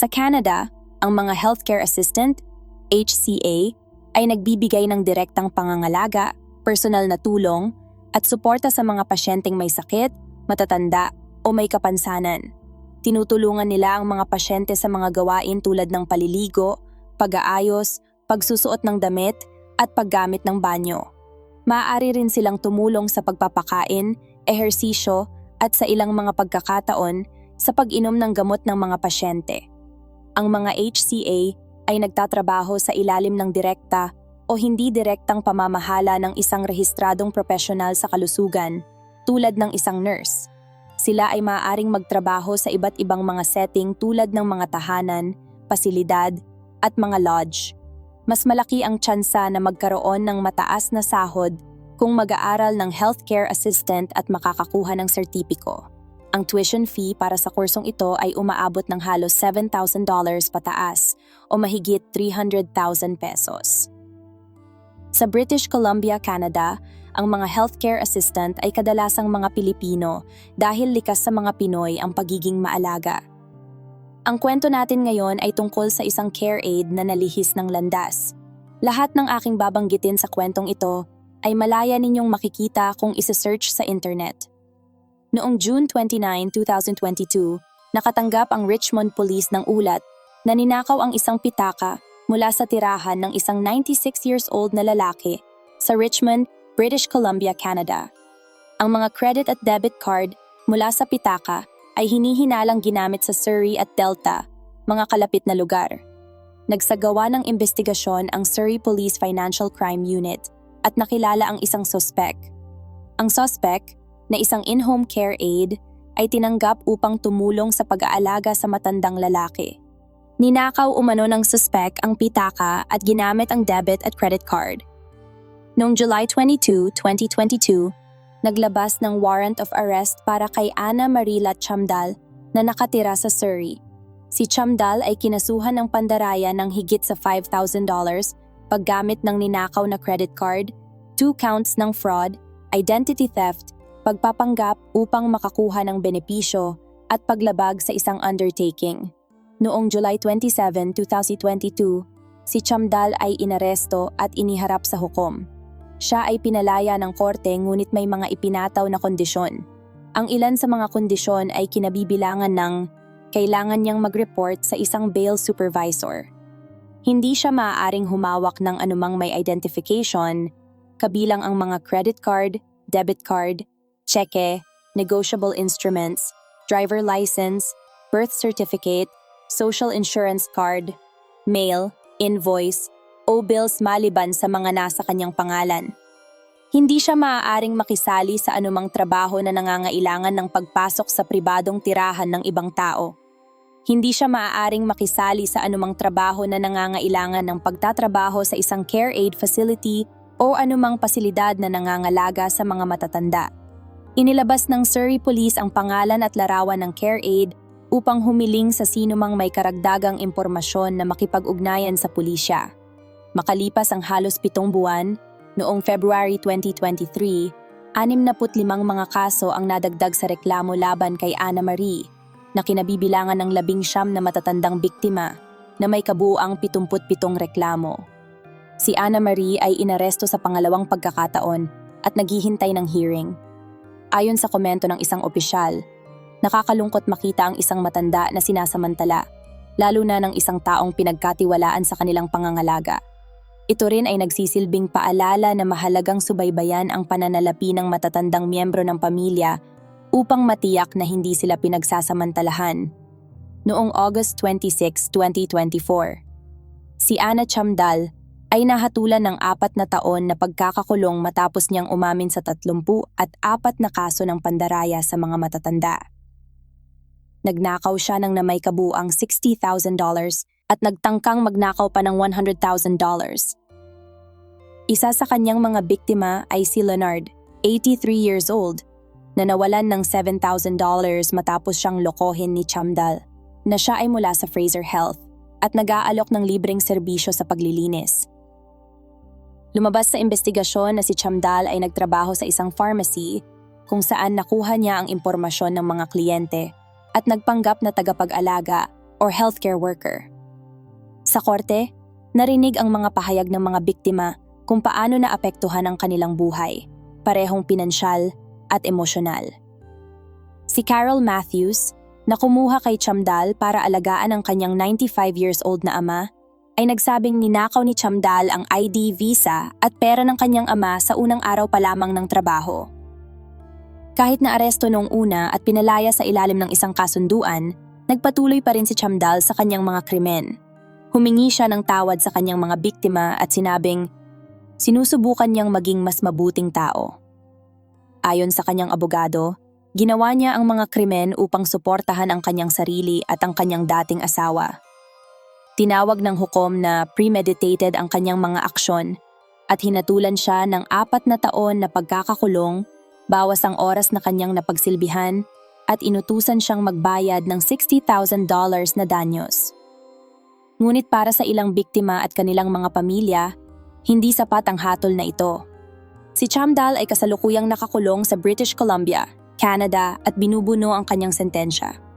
Sa Canada, ang mga healthcare assistant, HCA, ay nagbibigay ng direktang pangangalaga, personal na tulong, at suporta sa mga pasyenteng may sakit, matatanda, o may kapansanan. Tinutulungan nila ang mga pasyente sa mga gawain tulad ng paliligo, pag-aayos, pagsusuot ng damit, at paggamit ng banyo. Maaari rin silang tumulong sa pagpapakain, ehersisyo, at sa ilang mga pagkakataon sa pag-inom ng gamot ng mga pasyente. Ang mga HCA ay nagtatrabaho sa ilalim ng direkta o hindi direktang pamamahala ng isang rehistradong profesional sa kalusugan tulad ng isang nurse. Sila ay maaaring magtrabaho sa iba't ibang mga setting tulad ng mga tahanan, pasilidad, at mga lodge. Mas malaki ang tsansa na magkaroon ng mataas na sahod kung mag-aaral ng healthcare assistant at makakakuha ng sertipiko. Ang tuition fee para sa kursong ito ay umaabot ng halos $7,000 pataas o mahigit 300,000 pesos. Sa British Columbia, Canada, ang mga healthcare assistant ay kadalasang mga Pilipino dahil likas sa mga Pinoy ang pagiging maalaga. Ang kwento natin ngayon ay tungkol sa isang care aide na nalihis ng landas. Lahat ng aking babanggitin sa kwentong ito ay malaya ninyong makikita kung isa-search sa internet. Noong June 29, 2022, nakatanggap ang Richmond Police ng ulat na ninakaw ang isang pitaka mula sa tirahan ng isang 96 years old na lalaki sa Richmond, British Columbia, Canada. Ang mga credit at debit card mula sa pitaka ay hinihinalang ginamit sa Surrey at Delta, mga kalapit na lugar. Nagsagawa ng investigasyon ang Surrey Police Financial Crime Unit at nakilala ang isang sospek. Ang sospek, na isang in-home care aide, ay tinanggap upang tumulong sa pag-aalaga sa matandang lalaki. Ninakaw umano ng suspect ang pitaka at ginamit ang debit at credit card. Noong July 22, 2022, naglabas ng warrant of arrest para kay Ana Marila Chamdal na nakatira sa Surrey. Si Chamdal ay kinasuhan ng pandaraya ng higit sa $5,000 paggamit ng ninakaw na credit card, two counts ng fraud, identity theft, pagpapanggap upang makakuha ng benepisyo, at paglabag sa isang undertaking. Noong July 27, 2022, si Chamdal ay inaresto at iniharap sa hukom. Siya ay pinalaya ng korte ngunit may mga ipinataw na kondisyon. Ang ilan sa mga kondisyon ay kinabibilangan ng kailangan niyang mag-report sa isang bail supervisor. Hindi siya maaaring humawak ng anumang may identification, kabilang ang mga credit card, debit card, cheque, negotiable instruments, driver license, birth certificate, social insurance card, mail, invoice, o bills maliban sa mga nasa kanyang pangalan. Hindi siya maaaring makisali sa anumang trabaho na nangangailangan ng pagpasok sa pribadong tirahan ng ibang tao. Hindi siya maaaring makisali sa anumang trabaho na nangangailangan ng pagtatrabaho sa isang care aid facility o anumang pasilidad na nangangalaga sa mga matatanda. Inilabas ng Surrey Police ang pangalan at larawan ng care aid upang humiling sa sinumang may karagdagang impormasyon na makipag-ugnayan sa pulisya. Makalipas ang halos pitong buwan, noong February 2023, 65 mga kaso ang nadagdag sa reklamo laban kay Anna Marie, na kinabibilangan ng labing siyam na matatandang biktima na may kabuuang 77 reklamo. Si Anna Marie ay inaresto sa pangalawang pagkakataon at naghihintay ng hearing. Ayon sa komento ng isang opisyal, Nakakalungkot makita ang isang matanda na sinasamantala, lalo na ng isang taong pinagkatiwalaan sa kanilang pangangalaga. Ito rin ay nagsisilbing paalala na mahalagang subaybayan ang pananalapi ng matatandang miyembro ng pamilya upang matiyak na hindi sila pinagsasamantalahan. Noong August 26, 2024, si Ana Chamdal ay nahatulan ng apat na taon na pagkakakulong matapos niyang umamin sa 30 at apat na kaso ng pandaraya sa mga matatanda. Nagnakaw siya ng na may kabuang $60,000 at nagtangkang magnakaw pa ng $100,000. Isa sa kanyang mga biktima ay si Leonard, 83 years old, na nawalan ng $7,000 matapos siyang lokohin ni Chamdal, na siya ay mula sa Fraser Health at nag-aalok ng libreng serbisyo sa paglilinis. Lumabas sa investigasyon na si Chamdal ay nagtrabaho sa isang pharmacy kung saan nakuha niya ang impormasyon ng mga kliyente at nagpanggap na tagapag-alaga or healthcare worker. Sa korte, narinig ang mga pahayag ng mga biktima kung paano naapektuhan ang kanilang buhay, parehong pinansyal at emosyonal. Si Carol Matthews, na kumuha kay Chamdal para alagaan ang kanyang 95 years old na ama, ay nagsabing ninakaw ni Chamdal ang ID visa at pera ng kanyang ama sa unang araw pa lamang ng trabaho. Kahit na aresto noong una at pinalaya sa ilalim ng isang kasunduan, nagpatuloy pa rin si Chamdal sa kanyang mga krimen. Humingi siya ng tawad sa kanyang mga biktima at sinabing, sinusubukan niyang maging mas mabuting tao. Ayon sa kanyang abogado, ginawa niya ang mga krimen upang suportahan ang kanyang sarili at ang kanyang dating asawa. Tinawag ng hukom na premeditated ang kanyang mga aksyon at hinatulan siya ng apat na taon na pagkakakulong, bawas ang oras na kanyang napagsilbihan at inutusan siyang magbayad ng $60,000 na danyos. Ngunit para sa ilang biktima at kanilang mga pamilya, hindi sapat ang hatol na ito. Si Chamdal ay kasalukuyang nakakulong sa British Columbia, Canada at binubuno ang kanyang sentensya.